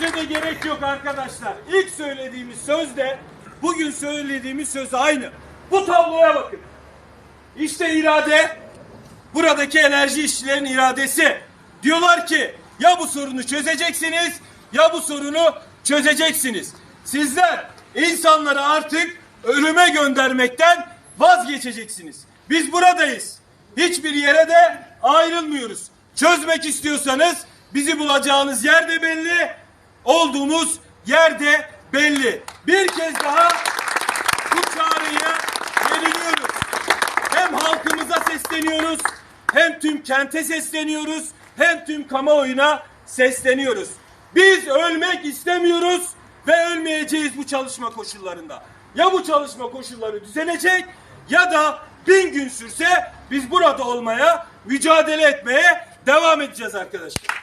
Söze de gerek yok arkadaşlar. İlk söylediğimiz söz de bugün söylediğimiz söz aynı. Bu tabloya bakın. İşte irade, buradaki enerji işçilerin iradesi. Diyorlar ki ya bu sorunu çözeceksiniz ya bu sorunu çözeceksiniz. Sizler insanları artık ölüme göndermekten vazgeçeceksiniz. Biz buradayız. Hiçbir yere de ayrılmıyoruz. Çözmek istiyorsanız bizi bulacağınız yer de belli, olduğumuz yer de belli. Bir kez daha bu çağrıya yeniliyoruz. Hem halkımıza sesleniyoruz, hem tüm kente sesleniyoruz, hem tüm kamuoyuna sesleniyoruz. Biz ölmek istemiyoruz ve ölmeyeceğiz bu çalışma koşullarında. Ya bu çalışma koşulları düzelecek ya da bin gün sürse biz burada olmaya, mücadele etmeye devam edeceğiz arkadaşlar.